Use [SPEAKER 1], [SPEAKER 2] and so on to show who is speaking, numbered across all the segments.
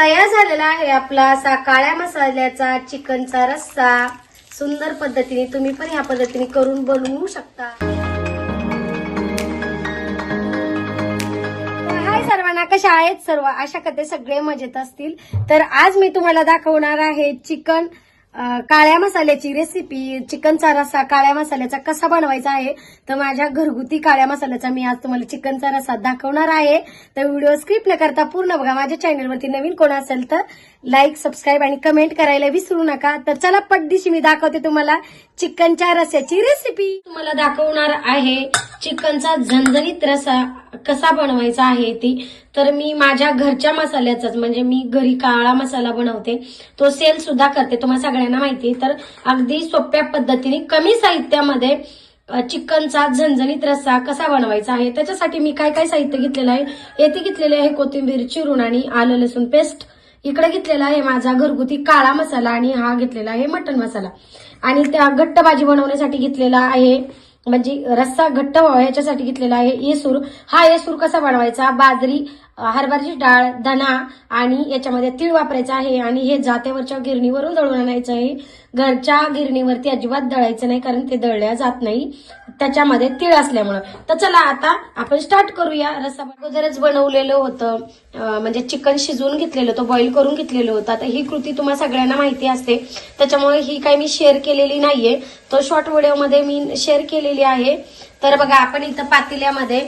[SPEAKER 1] तयार झालेला आहे आपला असा काळ्या मसाल्याचा चिकनचा रस्सा. सुंदर पद्धतीने तुम्ही पण ह्या पद्धतीने करून बनवू शकता. हाय सर्वांना कशा आहेत सर्व? अशा कथे सगळे मजेत असतील. तर आज मी तुम्हाला दाखवणार आहे चिकन काळ्या मसाल्याची रेसिपी चिकनचा रस्सा काळ्या मसाल्याचा कसा बनवायचा आहे? तर माझ्या घरगुती काळ्या मसाल्याचा मी आज तुम्हाला चिकनचा रस्सा दाखवणार आहे. तर व्हिडिओ स्क्रिप्ट न करता पूर्ण बघा. माझ्या चॅनलवरती नवीन कोण असेल तर लाईक सबस्क्राईब आणि कमेंट करायला विसरू नका. तर चला पटदिशी मी दाखवते तुम्हाला चिकनच्या रस्याची रेसिपी तुम्हाला दाखवणार आहे चिकनचा झणझणीत रसा कसा बनवायचा आहे ती. तर मी माझ्या घरच्या मसाल्याचाच म्हणजे मी घरी काळा मसाला बनवते. तो सेल सुद्धा करते तुम्हाला सगळ्यांना माहिती आहे. तर अगदी सोप्या पद्धतीने कमी साहित्यामध्ये चिकनचा झणझणीत रस्सा कसा बनवायचा आहे. त्याच्यासाठी मी काय काय साहित्य घेतलेलं आहे? येथे घेतलेले आहे कोथिंबीर चिरून आणि आलं लसूण पेस्ट इकडे घेतलेला आहे माझा घरगुती काळा मसाला आणि हा घेतलेला आहे मटन मसाला. आणि त्या घट्ट भाजी बनवण्यासाठी घेतलेला आहे म्हणजे रस्सा घट्ट व्हावा याच्यासाठी घेतलेला आहे येसूर. हा येसूर कसा बनवायचा? बाजरी हरभऱ्याची डाळ धना आणि याच्यामध्ये तीळ वापरायचं आहे आणि हे जात्यावरच्या गिरणीवरून दळून आणायचं आहे. घरच्या गिरणीवरती अजिबात दळायचं नाही कारण ते दळल्या जात नाही. त्याच्यामध्ये तीळ असल्यामुळं. तर चला आता आपण स्टार्ट करूया. रस्सा अगोदरच बनवलेलं होतं. म्हणजे चिकन शिजवून घेतलेलं होतं बॉईल करून घेतलेलं होतं. आता ही कृती तुम्हाला सगळ्यांना माहिती असते. त्याच्यामुळे ही काही मी शेअर केलेली नाहीये. तो शॉर्ट व्हिडिओमध्ये मी शेअर केलेली आहे. तर बघा आपण इथं पातेल्यामध्ये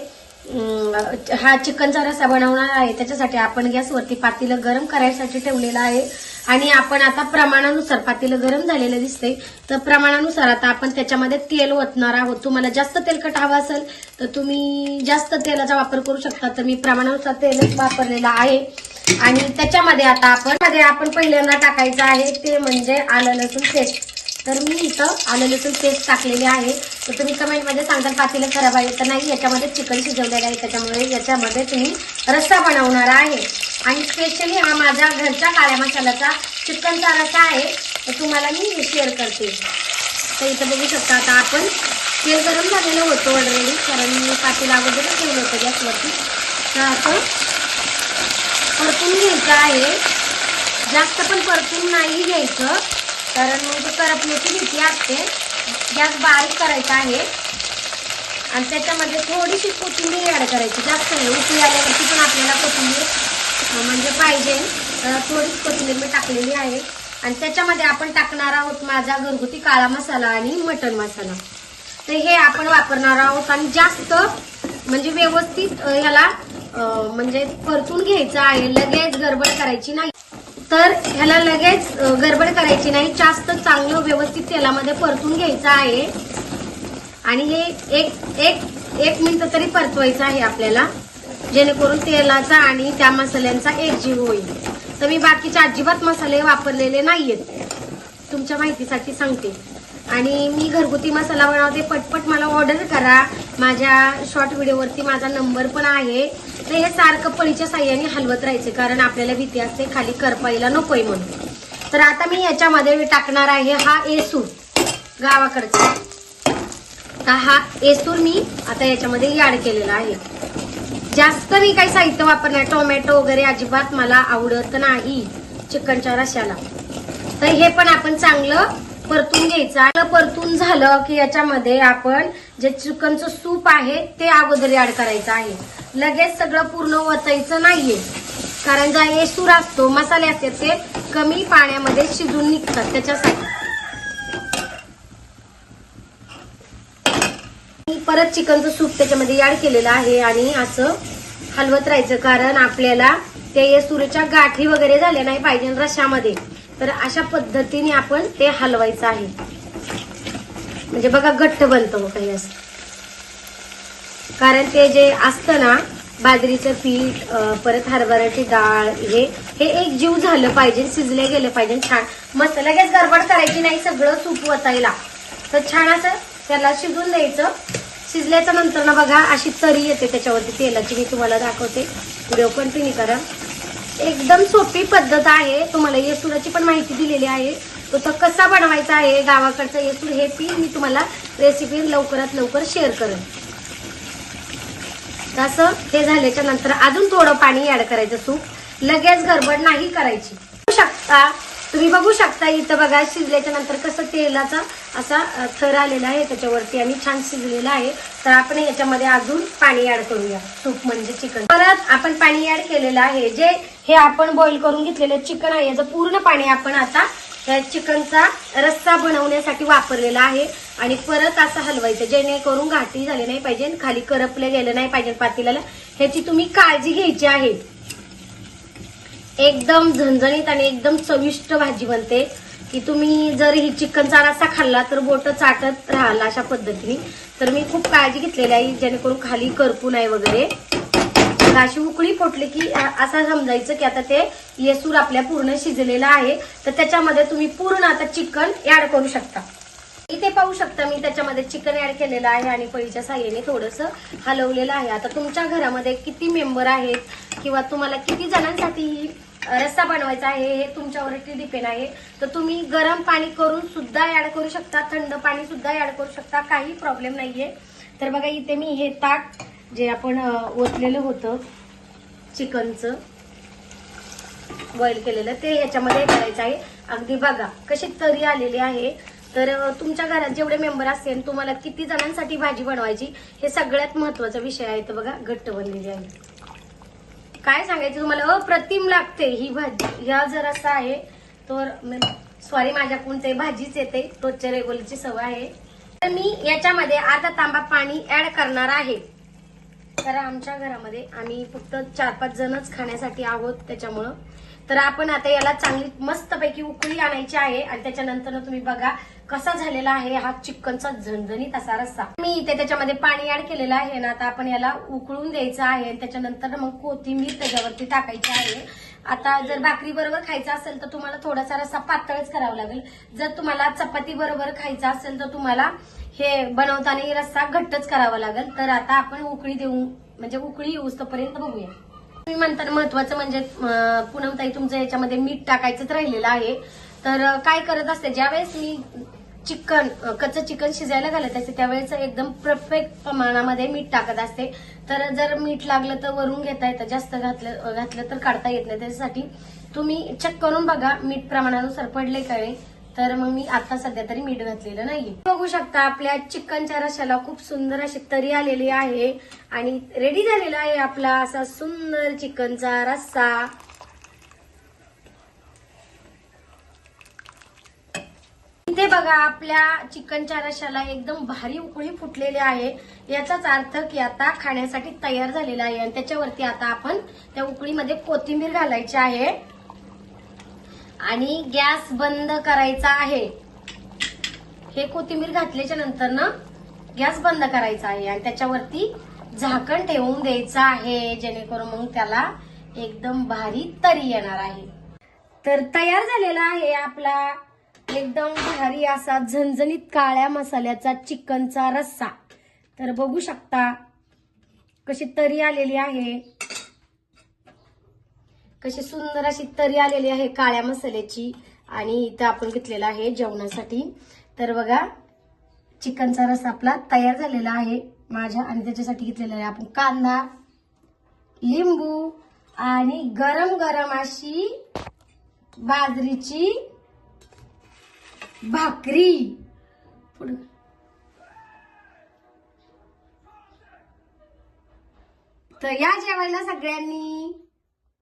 [SPEAKER 1] हा चिकनचा रस्सा बनवणार आहे. त्याच्यासाठी आपण गॅसवरती पातेलं गरम करायसाठी ठेवलेलं आहे. आणि आपण आता प्रमाणानुसार पातेलं गरम झालेलं दिसते तर प्रमाणानुसार आता आपण त्याच्यामध्ये तेल ओतणार आहोत. तुम्हाला जास्त तेलकट हवं असेल तर तुम्ही जास्त तेलाचा वापर करू शकता. तर मी प्रमाणानुसार तेल वापरलेलं आहे. आणि त्याच्यामध्ये आता आपण मध्ये आपण पहिल्यांदा टाकायचं आहे ते म्हणजे आलं लसूण पेस्ट तर मी इथं आलं लसूण पेस्ट टाकलेली आहे. तर तुम्ही कमेंटमध्ये सांगाल पातेलं खराब आहे तर नाही याच्यामध्ये चिकन शिजवलेलं आहे. त्याच्यामुळे याच्यामध्ये तुम्ही रस्सा बनवणार आहे. आणि स्पेशली हा माझ्या घरच्या काळ्या मसाल्याचा चिकनचा रस्सा आहे. तर तुम्हाला मी शेअर करते. तर इथं बघू शकता आता आपण तेल गरम झालेलं होतं ऑलरेडी कारण मी पातेलं अगोदरच ठेवलं होतं गॅसवरती. तर आपण परतून घ्यायचं आहे. जास्त पण परतून नाही घ्यायचं. कारण मग करपण्याची भीती असते गॅस बारीक करायचा आहे. आणि त्याच्यामध्ये थोडीशी कोथिंबीर ॲड करायची जास्त नाही. उकळी आल्यावरती पण आपल्याला कोथिंबीर म्हणजे पाहिजे. थोडीच कोथिंबीर मी टाकलेली आहे. आणि त्याच्यामध्ये आपण टाकणार आहोत माझा घरगुती काळा मसाला आणि मटण मसाला. तर हे आपण वापरणार आहोत आणि जास्त म्हणजे व्यवस्थित ह्याला म्हणजे परतून घ्यायचं आहे. लगेच गडबड करायची नाही. तर ह्याला लगेच गडबड करायची नाही. जास्त चांगलं व्यवस्थित तेलामध्ये परतून घ्यायचं आहे. आणि हे एक एक एक मिनिट तरी परतवायचं आहे आपल्याला जेणेकरून तेलाचा आणि त्या मसाल्यांचा एक जीव होईल. तर मी बाकीचे अजिबात मसाले वापरलेले नाहीयेत. तुमच्या माहितीसाठी सांगते. आणि मी घरगुती मसाला बनवते. पटपट मला ऑर्डर करा. माझ्या शॉर्ट व्हिडिओवरती माझा नंबर पण आहे. तर हे सारखं पळीच्या साह्याने हलवत राहायचे कारण आपल्याला भीती असते खाली करपायला नकोय म्हणून. तर आता मी याच्यामध्ये टाकणार आहे हा एसूर गावाकडचा. तर हा एसूर मी आता याच्यामध्ये याड केलेला आहे. जास्त मी काही साहित्य वापरणार टोमॅटो वगैरे अजिबात मला आवडत नाही चिकनच्या रश्याला. तर हे पण आपण चांगलं परतून घ्यायचं. परतून झालं की याच्यामध्ये आपण जे चिकनचं सूप आहे ते अगोदर याड करायचं आहे. लगेच सगळं पूर्ण वचायचं नाहीये. कारण जो येसूर असतो मसाले असतात ते कमी पाण्यामध्ये शिजून निघतात त्याच्यासाठी. परत चिकनचं सूप त्याच्यामध्ये ऍड केलेलं आहे आणि असं हलवत राहायचं. कारण आपल्याला त्या येसुरीच्या गाठी वगैरे झाल्या नाही पाहिजे रशामध्ये. तर अशा पद्धतीने आपण ते हलवायचं आहे. म्हणजे बघा घट्ट बनतं काही असं. कारण ते जे असतं ना बाजरीचं पीठ परत हरभऱ्याची डाळ हे हे एक जीव झालं पाहिजे शिजले गेले पाहिजे छान. मस्त लगेच गडबड करायची नाही सगळं सूप वतायला. तर छान असं त्याला शिजून द्यायचं. शिजल्याच्या नंतर ना बघा अशी तरी येते त्याच्यावरती तेलाची मी तुम्हाला दाखवते. व्हिडिओ कंटिन्यू करा. एकदम सोपी पद्धत आहे. तुम्हाला येसुराची पण माहिती दिलेली आहे. तो तो कसा बनवायचा आहे गावाकडचा येसूर हे पी मी तुम्हाला रेसिपी लवकरात लवकर शेअर करेन. तसं हे झाल्याच्यानंतर अजून थोडं पाणी ऍड करायचं सूप. लगेच गडबड नाही करायची. बघू शकता तुम्ही बघू शकता इथं बघा शिजल्याच्या नंतर कसं तेलाचा असा थर आलेला आहे त्याच्यावरती आणि छान शिजलेला आहे. तर आपण याच्यामध्ये अजून पाणी ऍड करूया सूप म्हणजे चिकन. परत आपण पाणी ऍड केलेलं आहे जे हे आपण बॉईल करून घेतलेलं चिकन आहे याचं पूर्ण पाणी आपण आता ह्या चिकनचा रस्सा बनवण्यासाठी वापरलेला आहे. आणि परत असं हलवायचं जेणेकरून घाटी झाली नाही पाहिजे खाली करपले गेलं नाही पाहिजे पातेल्याला. ह्याची तुम्ही काळजी घ्यायची आहे. एकदम झणझणीत आणि एकदम चविष्ट भाजी बनते. की तुम्ही जर ही चिकनचा रस्सा खाल्ला तर बोट चाटत राहाल अशा पद्धतीने. तर मी खूप काळजी घेतलेली आहे जेणेकरून खाली करपू नाही वगैरे. मग अशी उकळी फुटली की असं समजायचं की आता ते येसूर आपल्या पूर्ण शिजलेलं आहे. तर त्याच्यामध्ये तुम्ही पूर्ण आता चिकन ऍड करू शकता. इथे पाहू शकता मी त्याच्यामध्ये चिकन ऍड केलेलं आहे आणि पळीच्या साह्याने थोडंसं हलवलेलं आहे. आता तुमच्या घरामध्ये किती मेंबर आहेत किंवा तुम्हाला किती जणांसाठी ही रस्सा बनवायचा आहे हे तुमच्यावरती डिपेंड आहे. तर तुम्ही गरम पाणी करून सुद्धा ऍड करू शकता थंड पाणी सुद्धा ऍड करू शकता काही प्रॉब्लेम नाहीये. तर बघा इथे मी हे ताक जे आपण ओतलेलं होतं चिकनचं बॉईल केलेलं ते याच्यामध्ये करायचं आहे. अगदी बघा कशी तरी आलेली आहे. तर तुमच्या घरात जेवढे मेंबर असतील तुम्हाला किती जणांसाठी भाजी बनवायची हे सगळ्यात महत्त्वाचा विषय आहे तर बघा घट्ट बनलेली आहे. काय सांगायचं तुम्हाला? अप्रतिम लागते ही भाजी. ह्या जर असा आहे तर सॉरी माझ्याकडून ते भाजीच येते. रोजच्या रेगुलरची सवय आहे. तर मी याच्यामध्ये अर्धा तांबा पाणी ऍड करणार आहे. तर आमच्या घरामध्ये आम्ही फक्त चार पाच जणच खाण्यासाठी आहोत त्याच्यामुळं. तर आपण आता याला चांगली मस्तपैकी उकळी आणायची आहे आणि त्याच्यानंतर तुम्ही बघा कसा झालेला आहे हा चिकनचा झणझणीत असा रस्सा. मी इथे त्याच्यामध्ये पाणी ऍड केलेलं आहे ना आता आपण याला उकळून द्यायचं आहे आणि त्याच्यानंतर मग कोथिंबीर त्याच्यावरती टाकायची आहे. आता जर भाकरी बरोबर खायचं असेल तर तुम्हाला थोडासा रस्सा पातळच करावा लागेल. जर तुम्हाला चपाती बरोबर खायचा असेल तर तुम्हाला हे बनवताना रस्सा घट्टच करावा लागेल. तर आता आपण उकळी देऊ म्हणजे उकळी येऊस तोपर्यंत बघूया. तुम्ही म्हणतात महत्वाचं म्हणजे पुनमताई तुमचं याच्यामध्ये मीठ टाकायचंच राहिलेलं आहे. तर काय करत असते? ज्यावेळेस मी चिकन कच्चं चिकन शिजायला घालत असते. त्यावेळेस एकदम परफेक्ट प्रमाणामध्ये मीठ टाकत असते. तर जर मीठ लागलं तर वरून घेता येतं. जास्त घातलं घातलं तर काढता येत नाही. त्याच्यासाठी तुम्ही चेक करून बघा मीठ प्रमाणानुसार पडले काय तर मग मी आता सध्या तरी मीठ घातलेलं नाही बघू शकता आपल्या चिकनच्या रशाला खूप सुंदर अशी तरी आलेली आहे. आणि रेडी झालेला आहे आपला असा सुंदर चिकनचा रस्सा. इथे बघा आपल्या चिकनच्या रशाला एकदम भारी उकळी फुटलेली आहे. याचाच अर्थ की आता खाण्यासाठी तयार झालेला आहे. आणि त्याच्यावरती आता आपण त्या उकळीमध्ये कोथिंबीर घालायची आहे. आणि गॅस बंद करायचा आहे. हे कोथिंबीर घातल्याच्या नंतर ना गॅस बंद करायचा आहे. आणि त्याच्यावरती झाकण ठेवून द्यायचं आहे जेणेकरून मग त्याला एकदम भारी तरी येणार आहे. तर तयार झालेला आहे आपला एकदम भारी असा झणझणीत काळ्या मसाल्याचा चिकनचा रस्सा. तर बघू शकता कशी तरी आलेली आहे. कशी सुंदर अशी तरी आलेली आहे काळ्या मसाल्याची. आणि इथं आपण घेतलेला आहे जेवणासाठी. तर बघा चिकनचा रस आपला तयार झालेला आहे. माझ्या आणि त्याच्यासाठी घेतलेला आहे आपण कांदा लिंबू आणि गरम गरम अशी बाजरीची भाकरी पुढं. तर या जेवायला सगळ्यांनी